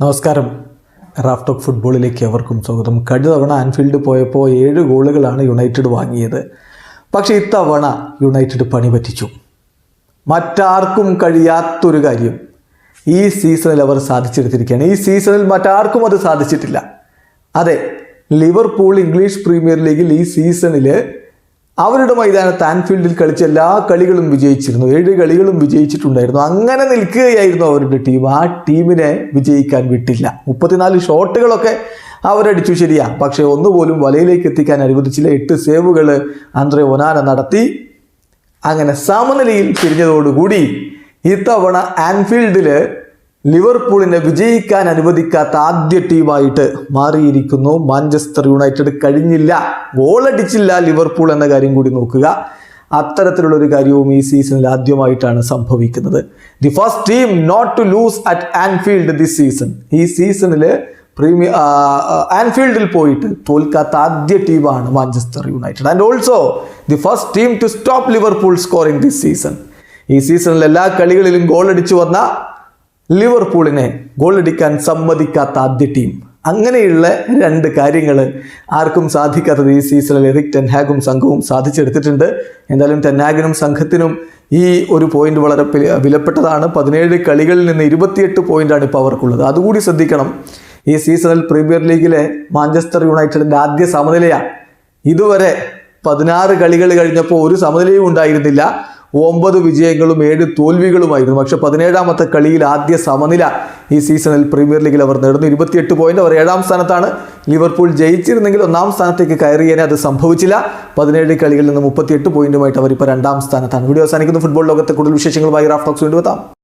നമസ്കാരം. റാഫ്റ്റോക്ക് ഫുട്ബോളിലേക്ക് അവർക്കും സ്വാഗതം. കഴിഞ്ഞ തവണ ആൻഫീൽഡ് പോയപ്പോൾ ഏഴ് ഗോളുകളാണ് യുണൈറ്റഡ് വാങ്ങിയത്. പക്ഷേ ഇത്തവണ യുണൈറ്റഡ് പണി പറ്റിച്ചു. മറ്റാർക്കും കഴിയാത്തൊരു കാര്യം. ഈ സീസണിൽ അവർ സാധിച്ചെടുത്തിരിക്കുകയാണ്. ഈ സീസണിൽ മറ്റാർക്കും അത് സാധിച്ചിട്ടില്ല. അതെ ലിവർപൂൾ ഇംഗ്ലീഷ് പ്രീമിയർ ലീഗിൽ ഈ സീസണിൽ അവരുടെ മൈതാനത്ത് ആൻഫീൽഡിൽ കളിച്ച എല്ലാ കളികളും വിജയിച്ചിരുന്നു. ഏഴ് കളികളും വിജയിച്ചിട്ടുണ്ടായിരുന്നു. അങ്ങനെ നിൽക്കുകയായിരുന്നു അവരുടെ ടീം ആ ടീമിനെ വിജയിക്കാൻ വിട്ടില്ല. മുപ്പത്തിനാല് ഷോട്ടുകളൊക്കെ അവരടിച്ചു. ശരിയാ. പക്ഷേ ഒന്നുപോലും വലയിലേക്ക് എത്തിക്കാൻ അനുവദിച്ചില്ല. എട്ട് സേവുകൾ ആന്ത്രെ ഒനാന നടത്തി. അങ്ങനെ സമനിലയിൽ പിരിഞ്ഞതോടുകൂടി ഇത്തവണ ആൻഫീൽഡിൽ ലിവർപൂളിനെ വിജയിക്കാൻ അനുവദിക്കാത്ത ആദ്യ ടീമായിട്ട് മാറിയിരിക്കുന്നു. മാഞ്ചസ്റ്റർ യുണൈറ്റഡ് കഴിഞ്ഞില്ല. ഗോളടിച്ചില്ല ലിവർപൂൾ എന്ന കാര്യം കൂടി നോക്കുക. അത്തരത്തിലുള്ള ഒരു കാര്യവും ഈ സീസണിൽ ആദ്യമായിട്ടാണ് സംഭവിക്കുന്നത്. The first team not to lose at Anfield this season ഈ സീസണിൽ പ്രീമിയർ ആൻഫീൽഡിൽ പോയിട്ട് തോൽക്കാത്ത ആദ്യ ടീമാണ് Manchester United. And also the first team to stop Liverpool scoring this season ഈ സീസണിൽ എല്ലാ കളികളിലും ഗോൾ അടിച്ചു വന്ന ലിവർപൂളിനെ ഗോൾ അടിക്കാൻ സമ്മതിക്കാത്ത ആദ്യ ടീം. അങ്ങനെയുള്ള രണ്ട് കാര്യങ്ങൾ ആർക്കും സാധിക്കാത്തത് ഈ സീസണിൽ എറിക് ടെൻഹാഗും സംഘവും സാധിച്ചെടുത്തിട്ടുണ്ട്. എന്തായാലും ടെൻഹാഗിനും സംഘത്തിനും ഈ ഒരു പോയിന്റ് വളരെ വിലപ്പെട്ടതാണ്. പതിനേഴ് കളികളിൽ നിന്ന് ഇരുപത്തിയെട്ട് പോയിന്റാണ് ഇപ്പോൾ അവർക്കുള്ളത്. അതുകൂടി ശ്രദ്ധിക്കണം. ഈ സീസണിൽ പ്രീമിയർ ലീഗിലെ മാഞ്ചസ്റ്റർ യുണൈറ്റഡിന്റെ ആദ്യ സമനിലയാണ്. ഇതുവരെ പതിനാറ് കളികൾ കഴിഞ്ഞപ്പോൾ ഒരു സമനിലയും ഉണ്ടായിരുന്നില്ല. ഒമ്പത് വിജയങ്ങളും ഏഴ് തോൽവികളുമായിരുന്നു. പക്ഷേ പതിനേഴാമത്തെ കളിയിൽ ആദ്യ സമനില ഈ സീസണിൽ പ്രീമിയർ ലീഗിൽ അവർ നേടുന്നു. ഇരുപത്തിയെട്ട് പോയിന്റ് അവർ ഏഴാം സ്ഥാനത്താണ്. ലിവർപൂൾ ജയിച്ചിരുന്നെങ്കിൽ ഒന്നാം സ്ഥാനത്തേക്ക് കയറിയേനെ അത് സംഭവിച്ചില്ല. പതിനേഴ് കളികളിൽ നിന്ന് മുപ്പത്തിയെട്ട് പോയിന്റുമായിട്ട് അവർ ഇപ്പോൾ രണ്ടാം സ്ഥാനത്താണ്. വീഡിയോ അവസാനിക്കുന്ന. ഫുട്ബോൾ ലോകത്തെ കൂടുതൽ വിശേഷങ്ങളുമായി റാഫ്റ്റോക്സ് വീണ്ടും എത്താം.